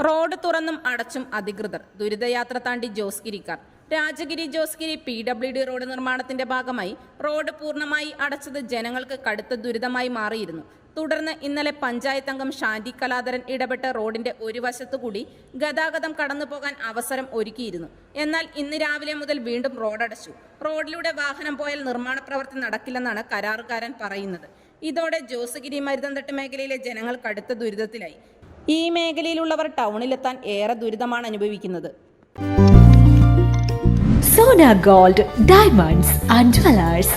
Road തുറന്നും അടച്ചും അധികൃതർ. ദുരിതയാത്ര താണ്ടി ജോസ്ഗിരിക്കാർ Rajagiri Josegiri P W D road നിർമ്മാണത്തിന്റെ ഭാഗമായി റോഡ് പൂർണമായി അടച്ചത് ജനങ്ങൾക്ക് കടുത്ത ദുരിതമായി മാറിയിരുന്നു. തുടർന്ന് ഇന്നലെ പഞ്ചായത്ത് അംഗം ശാന്തി കലാധരൻ ഇടപെട്ട റോഡിന്റെ ഒരു വശത്തുകൂടി ഗതാഗതം കടന്നുപോകാൻ അവസരം ഒരുക്കിയിരുന്നു. എന്നാൽ ഇന്ന് രാവിലെ മുതൽ വീണ്ടും റോഡടച്ചു. റോഡിലൂടെ വാഹനം പോയാൽ നിർമ്മാണ പ്രവൃത്തി നടക്കില്ലെന്നാണ് കരാറുകാരൻ പറയുന്നത്. ഇതോടെ ജോസഗിരി മരുതന്തട്ട് മേഖലയിലെ ജനങ്ങൾ കടുത്ത ദുരിതത്തിലായി. ഈ മേഖലയിലുള്ളവർ ടൗണിലെത്താൻ ഏറെ ദുരിതമാണ് അനുഭവിക്കുന്നത്. Sona gold diamonds and jewellers